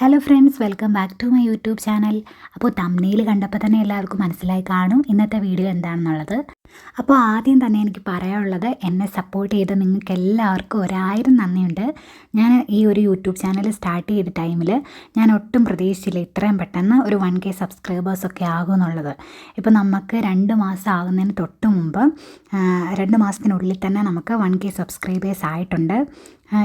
Hello friends welcome back to my YouTube channel അപ്പോൾ തമ്മിൽ കണ്ടപ്പോൾ തന്നെ എല്ലാവർക്കും മനസ്സിലായി കാണും ഇന്നത്തെ വീഡിയോ എന്താണെന്നുള്ളത്. അപ്പോൾ ആദ്യം തന്നെ എനിക്ക് പറയാനുള്ളത് എന്നെ സപ്പോർട്ട് ചെയ്ത നിങ്ങൾക്ക് എല്ലാവർക്കും ഒരായിരം നന്ദിയുണ്ട്. ഞാൻ ഈ ഒരു യൂട്യൂബ് ചാനൽ സ്റ്റാർട്ട് ചെയ്ത ടൈമിൽ ഞാൻ ഒട്ടും പ്രതീക്ഷിച്ചില്ല ഇത്രയും പെട്ടെന്ന് ഒരു വൺ കെ സബ്സ്ക്രൈബേഴ്സൊക്കെ ആകുമെന്നുള്ളത് ഇപ്പോൾ നമുക്ക് രണ്ട് മാസം ആകുന്നതിന് തൊട്ട് മുമ്പ് രണ്ട് മാസത്തിനുള്ളിൽ തന്നെ നമുക്ക് വൺ കെ സബ്സ്ക്രൈബേഴ്സ് ആയിട്ടുണ്ട്.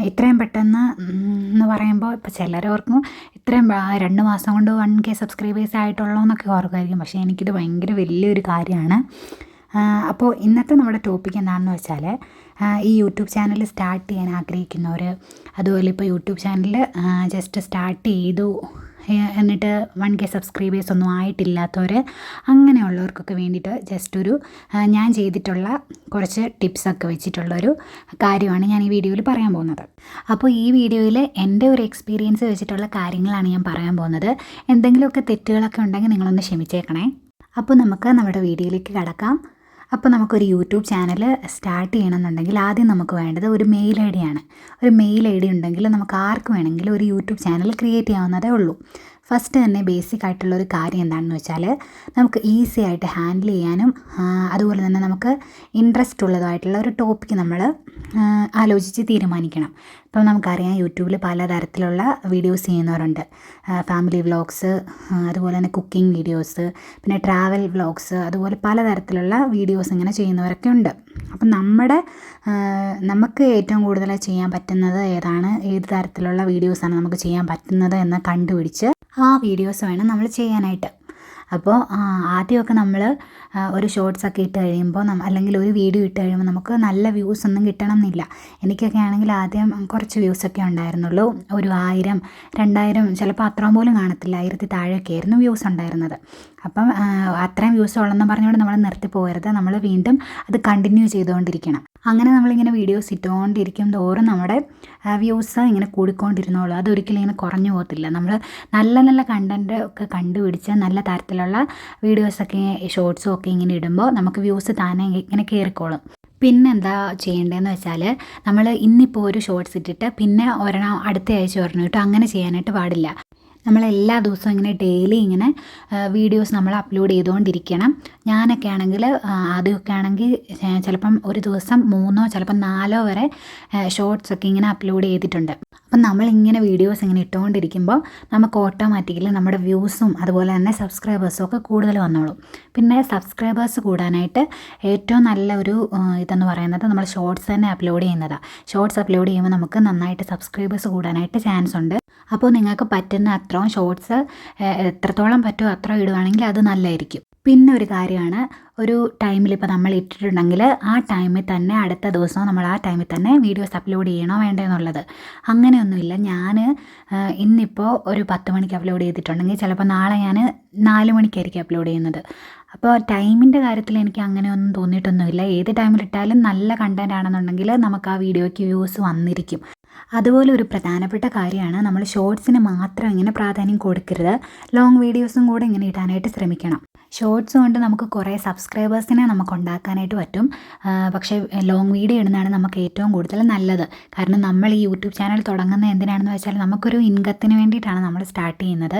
ഇത്രയും പെട്ടെന്ന് എന്ന് പറയുമ്പോൾ ഇപ്പോൾ ചിലരോർക്കും ഇത്രയും രണ്ട് മാസം കൊണ്ട് വൺ കെ സബ്സ്ക്രൈബേഴ്സ് ആയിട്ടുള്ളൂ എന്നൊക്കെ ഓർക്കുമായിരിക്കും പക്ഷേ എനിക്കിത് ഭയങ്കര വലിയൊരു കാര്യമാണ്. അപ്പോൾ ഇന്നത്തെ നമ്മുടെ ടോപ്പിക് എന്താണെന്ന് വെച്ചാൽ ഈ യൂട്യൂബ് ചാനൽ സ്റ്റാർട്ട് ചെയ്യാൻ ആഗ്രഹിക്കുന്നവർ അതുപോലെ ഇപ്പോൾ യൂട്യൂബ് ചാനൽ ജസ്റ്റ് സ്റ്റാർട്ട് ചെയ്തു എന്നിട്ട് വൺ കെ സബ്സ്ക്രൈബേഴ്സ് ഒന്നും ആയിട്ടില്ലാത്തവർ അങ്ങനെയുള്ളവർക്കൊക്കെ വേണ്ടിയിട്ട് ജസ്റ്റ് ഒരു ഞാൻ ചെയ്തിട്ടുള്ള കുറച്ച് ടിപ്സൊക്കെ വെച്ചിട്ടുള്ളൊരു കാര്യമാണ് ഞാൻ ഈ വീഡിയോയിൽ പറയാൻ പോകുന്നത്. അപ്പോൾ ഈ വീഡിയോയിൽ എന്റെ ഒരു എക്സ്പീരിയൻസ് വെച്ചിട്ടുള്ള കാര്യങ്ങളാണ് ഞാൻ പറയാൻ പോകുന്നത്. എന്തെങ്കിലുമൊക്കെ തെറ്റുകളൊക്കെ ഉണ്ടെങ്കിൽ നിങ്ങളൊന്ന് ക്ഷമിച്ചേക്കണേ. അപ്പോൾ നമുക്ക് നമ്മുടെ വീഡിയോയിലേക്ക് കടക്കാം. അപ്പോൾ നമുക്കൊരു യൂട്യൂബ് ചാനൽ സ്റ്റാർട്ട് ചെയ്യണമെന്നുണ്ടെങ്കിൽ ആദ്യം നമുക്ക് വേണ്ടത് ഒരു മെയിൽ ഐ ഡിയാണ് ഒരു മെയിൽ ഐ ഡി ഉണ്ടെങ്കിൽ നമുക്ക് ആർക്ക് വേണമെങ്കിലും ഒരു യൂട്യൂബ് ചാനൽ ക്രിയേറ്റ് ചെയ്യാവുന്നതേ ഉള്ളൂ. ഫസ്റ്റ് തന്നെ ബേസിക് ആയിട്ടുള്ള ഒരു കാര്യം എന്താണെന്ന് വെച്ചാൽ നമുക്ക് ഈസി ആയിട്ട് ഹാൻഡിൽ ചെയ്യാനും അതുപോലെ തന്നെ നമുക്ക് ഇൻട്രസ്റ്റ് ഉള്ളതായിട്ടുള്ള ഒരു ടോപ്പിക്ക് നമ്മൾ ആലോചിച്ച് തീരുമാനിക്കണം. ഇപ്പം നമുക്കറിയാം യൂട്യൂബിൽ പലതരത്തിലുള്ള വീഡിയോസ് ചെയ്യുന്നവരുണ്ട്. ഫാമിലി വ്ളോഗ്സ് അതുപോലെ തന്നെ കുക്കിംഗ് വീഡിയോസ് പിന്നെ ട്രാവൽ വ്ളോഗ്സ് അതുപോലെ പലതരത്തിലുള്ള വീഡിയോസ് ഇങ്ങനെ ചെയ്യുന്നവരൊക്കെ ഉണ്ട്. അപ്പം നമ്മുടെ നമുക്ക് ഏറ്റവും കൂടുതൽ ചെയ്യാൻ പറ്റുന്നത് ഏതാണ്? ഏത് തരത്തിലുള്ള വീഡിയോസാണ് നമുക്ക് ചെയ്യാൻ പറ്റുന്നത് എന്ന് കണ്ടുപിടിച്ച് ആ വീഡിയോസ് വേണം നമ്മൾ ചെയ്യാനായിട്ട്. അപ്പോൾ ആദ്യമൊക്കെ നമ്മൾ ഒരു ഷോർട്സ് ഒക്കെ ഇട്ട് കഴിയുമ്പോൾ നമ്മ അല്ലെങ്കിൽ ഒരു വീഡിയോ ഇട്ട് കഴിയുമ്പോൾ നമുക്ക് നല്ല വ്യൂസ് ഒന്നും കിട്ടണം എന്നില്ല എനിക്കൊക്കെ ആണെങ്കിൽ ആദ്യം കുറച്ച് വ്യൂസൊക്കെ ഉണ്ടായിരുന്നുള്ളൂ. ഒരു ആയിരം രണ്ടായിരം ചിലപ്പോൾ അത്രയും പോലും കാണത്തില്ല. ആയിരത്തി താഴെയൊക്കെ ആയിരുന്നു വ്യൂസ് ഉണ്ടായിരുന്നത്. അപ്പം അത്രയും വ്യൂസ് ഉള്ളെന്ന് പറഞ്ഞുകൊണ്ട് നമ്മൾ നിർത്തി പോകരുത്. നമ്മൾ വീണ്ടും അത് കണ്ടിന്യൂ ചെയ്തുകൊണ്ടിരിക്കണം. അങ്ങനെ നമ്മളിങ്ങനെ വീഡിയോസ് ഇട്ടുകൊണ്ടിരിക്കും തോറും നമ്മുടെ വ്യൂസ് ഇങ്ങനെ കൂടിക്കൊണ്ടിരുന്നോളൂ. അതൊരിക്കലും ഇങ്ങനെ കുറഞ്ഞു പോകത്തില്ല. നമ്മൾ നല്ല നല്ല കണ്ടന്റ് ഒക്കെ കണ്ടുപിടിച്ച് നല്ല തരത്തിലുള്ള വീഡിയോസൊക്കെ ഷോർട്സും ഒക്കെ ഇങ്ങനെ ഇടുമ്പോൾ നമുക്ക് വ്യൂസ് താനെ ഇങ്ങനെ കയറിക്കോളും പിന്നെ എന്താ ചെയ്യേണ്ടതെന്ന് വെച്ചാൽ നമ്മൾ ഇന്നിപ്പോൾ ഒരു ഷോർട്സ് ഇട്ടിട്ട് പിന്നെ ഒരെണ്ണം അടുത്ത ആഴ്ച ഒരെണ്ണം ഇട്ടു അങ്ങനെ ചെയ്യാനായിട്ട് പാടില്ല. നമ്മൾ എല്ലാ ദിവസവും ഇങ്ങനെ ഡെയിലി ഇങ്ങനെ വീഡിയോസ് നമ്മൾ അപ്ലോഡ് ചെയ്തുകൊണ്ടിരിക്കണം. ഞാനൊക്കെ ആണെങ്കിൽ ആദ്യമൊക്കെ ആണെങ്കിൽ ചിലപ്പം ഒരു ദിവസം മൂന്നോ ചിലപ്പം നാലോ വരെ ഷോർട്സ് ഒക്കെ ഇങ്ങനെ അപ്ലോഡ് ചെയ്തിട്ടുണ്ട്. അപ്പം നമ്മളിങ്ങനെ വീഡിയോസ് ഇങ്ങനെ ഇട്ടുകൊണ്ടിരിക്കുമ്പോൾ നമുക്ക് ഓട്ടോമാറ്റിക്കലി നമ്മുടെ വ്യൂസും അതുപോലെ തന്നെ സബ്സ്ക്രൈബേഴ്സും ഒക്കെ കൂടുതൽ വന്നോളും. പിന്നെ സബ്സ്ക്രൈബേഴ്സ് കൂടാനായിട്ട് ഏറ്റവും നല്ല ഒരു ഇതെന്ന് പറയുന്നത് നമ്മൾ ഷോർട്സ് തന്നെ അപ്ലോഡ് ചെയ്യുന്നതാണ് ഷോർട്സ് അപ്ലോഡ് ചെയ്യുമ്പോൾ നമുക്ക് നന്നായിട്ട് സബ്സ്ക്രൈബേഴ്സ് കൂടാനായിട്ട് ചാൻസ് ഉണ്ട്. അപ്പോൾ നിങ്ങൾക്ക് പറ്റുന്ന അത്രയും ഷോർട്സ് എത്രത്തോളം പറ്റുമോ അത്ര ഇടുവാണെങ്കിൽ അത് നല്ലതായിരിക്കും. പിന്നെ ഒരു കാര്യമാണ് ഒരു ടൈമിൽ ഇപ്പോൾ നമ്മൾ ഇട്ടിട്ടുണ്ടെങ്കിൽ ആ ടൈമിൽ തന്നെ അടുത്ത ദിവസം നമ്മൾ ആ ടൈമിൽ തന്നെ വീഡിയോസ് അപ്ലോഡ് ചെയ്യണോ വേണ്ടോ എന്നുള്ളത്. അങ്ങനെയൊന്നുമില്ല. ഞാൻ ഇന്നിപ്പോൾ ഒരു പത്ത് മണിക്ക് അപ്ലോഡ് ചെയ്തിട്ടുണ്ടെങ്കിൽ ചിലപ്പോൾ നാളെ ഞാൻ നാല് മണിക്കായിരിക്കും അപ്ലോഡ് ചെയ്യുന്നത്. അപ്പോൾ ടൈമിന്റെ കാര്യത്തിൽ എനിക്ക് അങ്ങനെയൊന്നും തോന്നിയിട്ടൊന്നുമില്ല. ഏത് ടൈമിൽ ഇട്ടാലും നല്ല കണ്ടന്റ് ആണെന്നുണ്ടെങ്കിൽ നമുക്ക് ആ വീഡിയോയ്ക്ക് വ്യൂസ് വന്നിരിക്കും. അതുപോലെ ഒരു പ്രധാനപ്പെട്ട കാര്യമാണ് നമ്മൾ ഷോർട്സിന് മാത്രം ഇങ്ങനെ പ്രാധാന്യം കൊടുക്കരുത്. ലോങ് വീഡിയോസും കൂടെ ഇങ്ങനെ ഇടാനായിട്ട് ശ്രമിക്കണം. ഷോർട്സ് കൊണ്ട് നമുക്ക് കുറേ സബ്സ്ക്രൈബേഴ്സിനെ നമുക്ക് ഉണ്ടാക്കാനായിട്ട് പറ്റും പക്ഷേ ലോങ് വീഡിയോ ഇടുന്നതാണ് നമുക്ക് ഏറ്റവും കൂടുതൽ നല്ലത്. കാരണം നമ്മൾ ഈ യൂട്യൂബ് ചാനൽ തുടങ്ങുന്നത് എന്തിനാണെന്ന് വെച്ചാൽ നമുക്കൊരു ഇൻകത്തിന് വേണ്ടിയിട്ടാണ് നമ്മൾ സ്റ്റാർട്ട് ചെയ്യുന്നത്.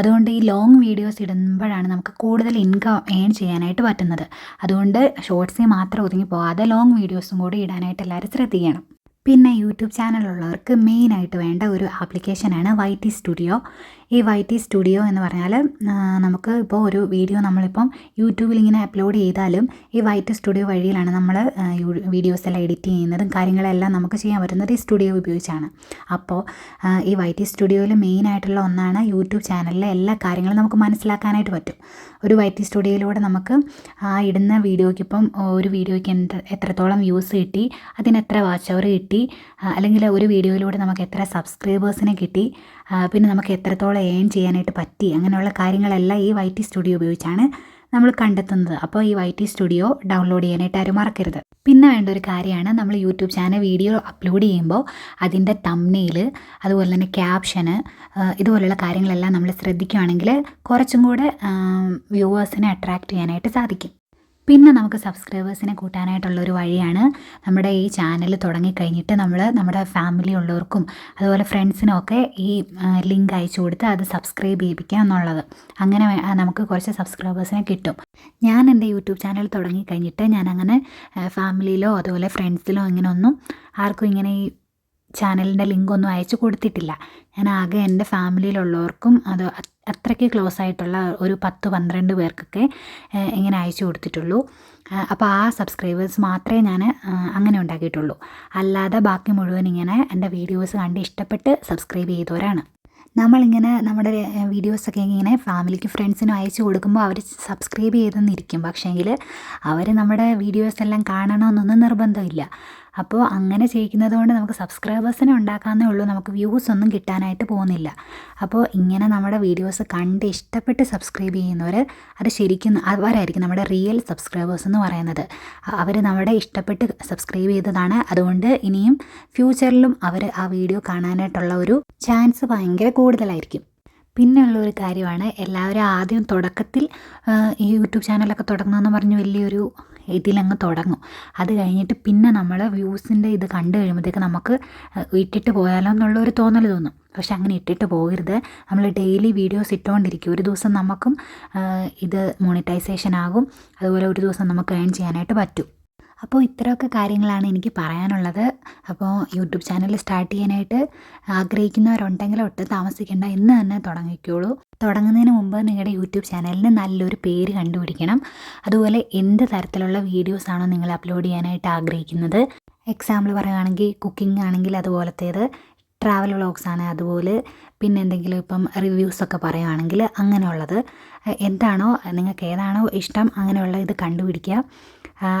അതുകൊണ്ട് ഈ ലോങ് വീഡിയോസ് ഇടുമ്പോഴാണ് നമുക്ക് കൂടുതൽ ഇൻകം ഏൺ ചെയ്യാനായിട്ട് പറ്റുന്നത്. അതുകൊണ്ട് ഷോർട്സിൽ മാത്രം ഒതുങ്ങി പോകാതെ ലോങ് വീഡിയോസും കൂടി ഇടാനായിട്ട് എല്ലാവരും ശ്രദ്ധിക്കണം. പിന്നെ യൂട്യൂബ് ചാനലുള്ളവർക്ക് മെയിനായിട്ട് വേണ്ട ഒരു ആപ്ലിക്കേഷനാണ് വൈ ടി സ്റ്റുഡിയോ ഈ വൈ ടി സ്റ്റുഡിയോ എന്ന് പറഞ്ഞാൽ നമുക്ക് ഇപ്പോൾ ഒരു വീഡിയോ നമ്മളിപ്പം യൂട്യൂബിൽ ഇങ്ങനെ അപ്ലോഡ് ചെയ്താലും ഈ വൈ ടി സ്റ്റുഡിയോ വഴിയിലാണ് നമ്മൾ വീഡിയോസ് എല്ലാം എഡിറ്റ് ചെയ്യുന്നതും കാര്യങ്ങളെല്ലാം നമുക്ക് ചെയ്യാൻ പറ്റുന്നത് ഈ സ്റ്റുഡിയോ ഉപയോഗിച്ചാണ്. അപ്പോൾ ഈ വൈ ടി സ്റ്റുഡിയോയിൽ മെയിനായിട്ടുള്ള ഒന്നാണ് യൂട്യൂബ് ചാനലിലെ എല്ലാ കാര്യങ്ങളും നമുക്ക് മനസ്സിലാക്കാനായിട്ട് പറ്റും. ഒരു വൈ ടി സ്റ്റുഡിയോയിലൂടെ നമുക്ക് ആ ഇടുന്ന വീഡിയോയ്ക്ക് ഇപ്പം ഒരു വീഡിയോയ്ക്ക് എത്രത്തോളം വ്യൂസ് കിട്ടി അതിന് എത്ര വാച്ച് അവർ കിട്ടി അല്ലെങ്കിൽ ഒരു വീഡിയോയിലൂടെ നമുക്ക് എത്ര സബ്സ്ക്രൈബേഴ്സിനെ കിട്ടി പിന്നെ നമുക്ക് എത്രത്തോളം ഏൺ ചെയ്യാനായിട്ട് പറ്റി. അങ്ങനെയുള്ള കാര്യങ്ങളെല്ലാം ഈ വൈ ടി സ്റ്റുഡിയോ ഉപയോഗിച്ചാണ് നമ്മൾ കണ്ടെത്തുന്നത്. അപ്പോൾ ഈ വൈ ടി സ്റ്റുഡിയോ ഡൗൺലോഡ് ചെയ്യാനായിട്ട് ആരും മറക്കരുത്. പിന്നെ വേണ്ട ഒരു കാര്യമാണ്. നമ്മൾ യൂട്യൂബ് ചാനൽ വീഡിയോ അപ്ലോഡ് ചെയ്യുമ്പോൾ അതിന്റെ തമ്നെയിൽ അതുപോലെ തന്നെ ക്യാപ്ഷന് ഇതുപോലുള്ള കാര്യങ്ങളെല്ലാം നമ്മൾ ശ്രദ്ധിക്കുകയാണെങ്കിൽ കുറച്ചും കൂടെ വ്യൂവേഴ്സിനെ അട്രാക്റ്റ് ചെയ്യാനായിട്ട് സാധിക്കും. പിന്നെ നമുക്ക് സബ്സ്ക്രൈബേഴ്സിനെ കൂട്ടാനായിട്ടുള്ള ഒരു വഴിയാണ് നമ്മുടെ ഈ ചാനൽ തുടങ്ങിക്കഴിഞ്ഞിട്ട് നമ്മൾ നമ്മുടെ ഫാമിലി ഉള്ളവർക്കും അതുപോലെ ഫ്രണ്ട്സിനൊക്കെ ഈ ലിങ്ക് അയച്ചു കൊടുത്ത് അത് സബ്സ്ക്രൈബ് ചെയ്യിപ്പിക്കുക എന്നുള്ളത്. അങ്ങനെ നമുക്ക് കുറച്ച് സബ്സ്ക്രൈബേഴ്സിനെ കിട്ടും. ഞാൻ എന്റെ യൂട്യൂബ് ചാനൽ തുടങ്ങിക്കഴിഞ്ഞിട്ട് ഞാൻ അങ്ങനെ ഫാമിലിയിലോ അതുപോലെ ഫ്രണ്ട്സിലോ ഇങ്ങനെയൊന്നും ആർക്കും ഇങ്ങനെ ഈ ചാനലിന്റെ ലിങ്കൊന്നും അയച്ചു കൊടുത്തിട്ടില്ല. ഞാൻ ആകെ എന്റെ ഫാമിലിയിലുള്ളവർക്കും അത് അത് അത്രയ്ക്ക് ക്ലോസ് ആയിട്ടുള്ള ഒരു പത്ത് പന്ത്രണ്ട് പേർക്കൊക്കെ ഇങ്ങനെ അയച്ചു കൊടുത്തിട്ടുള്ളൂ. അപ്പോൾ ആ സബ്സ്ക്രൈബേഴ്സ് മാത്രമേ ഞാൻ അങ്ങനെ ഉണ്ടാക്കിയിട്ടുള്ളൂ. അല്ലാതെ ബാക്കി മുഴുവൻ ഇങ്ങനെ എന്റെ വീഡിയോസ് കണ്ട് ഇഷ്ടപ്പെട്ട് സബ്സ്ക്രൈബ് ചെയ്തവരാണ്. നമ്മളിങ്ങനെ നമ്മുടെ വീഡിയോസൊക്കെ ഇങ്ങനെ ഫാമിലിക്ക് ഫ്രണ്ട്സിനും അയച്ചു കൊടുക്കുമ്പോൾ അവർ സബ്സ്ക്രൈബ് ചെയ്തെന്നിരിക്കും. പക്ഷേങ്കിൽ അവർ നമ്മുടെ വീഡിയോസ് എല്ലാം കാണണമെന്നൊന്നും നിർബന്ധമില്ല. അപ്പോൾ അങ്ങനെ ചെയ്യിക്കുന്നത് കൊണ്ട് നമുക്ക് സബ്സ്ക്രൈബേഴ്സിനെ ഉണ്ടാക്കാമെന്നേ ഉള്ളൂ. നമുക്ക് വ്യൂസ് ഒന്നും കിട്ടാനായിട്ട് പോകുന്നില്ല. അപ്പോൾ ഇങ്ങനെ നമ്മുടെ വീഡിയോസ് കണ്ട് ഇഷ്ടപ്പെട്ട് സബ്സ്ക്രൈബ് ചെയ്യുന്നവർ അത് ശരിക്കും അവരായിരിക്കും നമ്മുടെ റിയൽ സബ്സ്ക്രൈബേഴ്സ് എന്ന് പറയുന്നത്. അവർ നമ്മുടെ ഇഷ്ടപ്പെട്ട് സബ്സ്ക്രൈബ് ചെയ്തതാണ്. അതുകൊണ്ട് ഇനിയും ഫ്യൂച്ചറിലും അവർ ആ വീഡിയോ കാണാനായിട്ടുള്ള ഒരു ചാൻസ് ഭയങ്കര കൂടുതലായിരിക്കും. പിന്നെയുള്ള ഒരു കാര്യമാണ് എല്ലാവരും ആദ്യം തുടക്കത്തിൽ ഈ യൂട്യൂബ് ചാനലൊക്കെ തുടങ്ങുന്നതെന്ന് പറഞ്ഞ് വലിയൊരു ഇതിലങ്ങ് തുടങ്ങും. അത് കഴിഞ്ഞിട്ട് പിന്നെ നമ്മൾ വ്യൂസിന്റെ ഇത് കണ്ടു കഴിയുമ്പോഴത്തേക്ക് നമുക്ക് ഇട്ടിട്ട് പോയാലോ എന്നുള്ളൊരു തോന്നൽ തോന്നും. പക്ഷെ അങ്ങനെ ഇട്ടിട്ട് പോകരുത്. നമ്മൾ ഡെയിലി വീഡിയോസ് ഇട്ടുകൊണ്ടിരിക്കും. ഒരു ദിവസം നമുക്കും ഇത് മോണിറ്റൈസേഷൻ ആകും. അതുപോലെ ഒരു ദിവസം നമുക്ക് ഏൺ ചെയ്യാനായിട്ട് പറ്റും. അപ്പോൾ ഇത്രയൊക്കെ കാര്യങ്ങളാണ് എനിക്ക് പറയാനുള്ളത്. അപ്പോൾ യൂട്യൂബ് ചാനൽ സ്റ്റാർട്ട് ചെയ്യാനായിട്ട് ആഗ്രഹിക്കുന്നവരുണ്ടെങ്കിൽ ഒട്ടും താമസിക്കേണ്ട. ഇന്ന് തന്നെ തുടങ്ങിക്കോളൂ. തുടങ്ങുന്നതിന് മുമ്പ് നിങ്ങളുടെ യൂട്യൂബ് ചാനലിന് നല്ലൊരു പേര് കണ്ടുപിടിക്കണം. അതുപോലെ എന്ത് തരത്തിലുള്ള വീഡിയോസാണോ നിങ്ങൾ അപ്ലോഡ് ചെയ്യാനായിട്ട് ആഗ്രഹിക്കുന്നത്? എക്സാമ്പിൾ പറയുകയാണെങ്കിൽ കുക്കിംഗ് ആണെങ്കിൽ അതുപോലത്തേത്. ട്രാവൽ വ്ളോഗ്സ് ആണ് അതുപോലെ. പിന്നെ എന്തെങ്കിലും ഇപ്പം റിവ്യൂസൊക്കെ പറയുകയാണെങ്കിൽ അങ്ങനെയുള്ളത്. എന്താണോ നിങ്ങൾക്ക് ഏതാണോ ഇഷ്ടം അങ്ങനെയുള്ള ഇത് കണ്ടുപിടിക്കുക.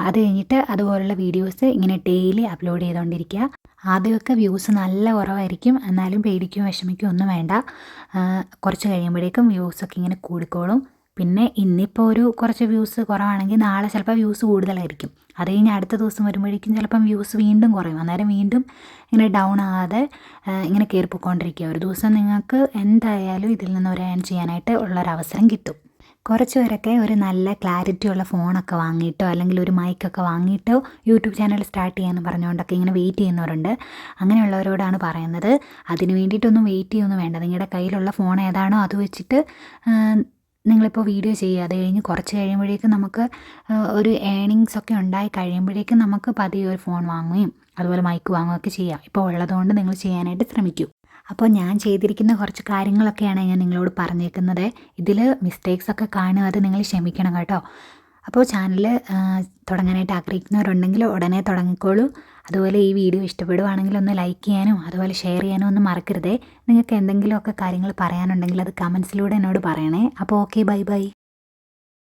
അത് കഴിഞ്ഞിട്ട് അതുപോലുള്ള വീഡിയോസ് ഇങ്ങനെ ഡെയിലി അപ്ലോഡ് ചെയ്തുകൊണ്ടിരിക്കുക ആദ്യമൊക്കെ വ്യൂസ് നല്ല കുറവായിരിക്കും. എന്നാലും പേടിക്കും വിഷമിക്കും ഒന്നും വേണ്ട. കുറച്ച് കഴിയുമ്പോഴേക്കും വ്യൂസൊക്കെ ഇങ്ങനെ കൂടിക്കോളും. പിന്നെ ഇന്നിപ്പോൾ ഒരു കുറച്ച് വ്യൂസ് കുറവാണെങ്കിൽ നാളെ ചിലപ്പോൾ വ്യൂസ് കൂടുതലായിരിക്കും. അത് കഴിഞ്ഞ് അടുത്ത ദിവസം വരുമ്പോഴേക്കും ചിലപ്പം വ്യൂസ് വീണ്ടും കുറയും. അന്നേരം വീണ്ടും ഇങ്ങനെ ഡൗൺ ആകാതെ ഇങ്ങനെ കയറിപ്പോയിക്കൊണ്ടിരിക്കുക ഒരു ദിവസം നിങ്ങൾക്ക് എന്തായാലും ഇതിൽ നിന്ന് ഒരു ഏൺ ചെയ്യാനായിട്ട് ഉള്ളൊരവസരം കിട്ടും. കുറച്ച് പേരൊക്കെ ഒരു നല്ല ക്ലാരിറ്റി ഉള്ള ഫോണൊക്കെ വാങ്ങിയിട്ടോ അല്ലെങ്കിൽ ഒരു മൈക്കൊക്കെ വാങ്ങിയിട്ടോ യൂട്യൂബ് ചാനൽ സ്റ്റാർട്ട് ചെയ്യാമെന്ന് പറഞ്ഞുകൊണ്ടൊക്കെ ഇങ്ങനെ വെയിറ്റ് ചെയ്യുന്നവരുണ്ട്. അങ്ങനെയുള്ളവരോടാണ് പറയുന്നത്. അതിന് വേണ്ടിയിട്ടൊന്നും വെയിറ്റ് ചെയ്യൊന്നും വേണ്ട. നിങ്ങളുടെ കയ്യിലുള്ള ഫോൺ ഏതാണോ അത് വെച്ചിട്ട് നിങ്ങളിപ്പോൾ വീഡിയോ ചെയ്യുക. അത് കഴിഞ്ഞ് കുറച്ച് കഴിയുമ്പോഴേക്കും നമുക്ക് ഒരു ഏണിങ്സ് ഒക്കെ ഉണ്ടായി കഴിയുമ്പോഴേക്കും നമുക്ക് പതിയെ ഒരു ഫോൺ വാങ്ങുകയും അതുപോലെ മൈക്ക് വാങ്ങുകയൊക്കെ ചെയ്യാം. ഇപ്പോൾ ഉള്ളതുകൊണ്ട് നിങ്ങൾ ചെയ്യാനായിട്ട് ശ്രമിക്കൂ. അപ്പോൾ ഞാൻ ചെയ്തിരിക്കുന്ന കുറച്ച് കാര്യങ്ങളൊക്കെയാണ് ഞാൻ നിങ്ങളോട് പറഞ്ഞേക്കുന്നത്. ഇതിൽ മിസ്റ്റേക്സ് ഒക്കെ കാണുക അത് നിങ്ങൾ ക്ഷമിക്കണം കേട്ടോ. അപ്പോൾ ചാനൽ തുടങ്ങാനായിട്ട് ആഗ്രഹിക്കുന്നവരുണ്ടെങ്കിൽ ഉടനെ തുടങ്ങിക്കോളൂ. അതുപോലെ ഈ വീഡിയോ ഇഷ്ടപ്പെടുവാണെങ്കിൽ ഒന്ന് ലൈക്ക് ചെയ്യാനും അതുപോലെ ഷെയർ ചെയ്യാനും ഒന്നും മറക്കരുതേ. നിങ്ങൾക്ക് എന്തെങ്കിലുമൊക്കെ കാര്യങ്ങൾ പറയാനുണ്ടെങ്കിൽ അത് കമൻസിലൂടെ എന്നോട് പറയണേ. അപ്പോൾ ഓക്കെ ബൈ ബൈ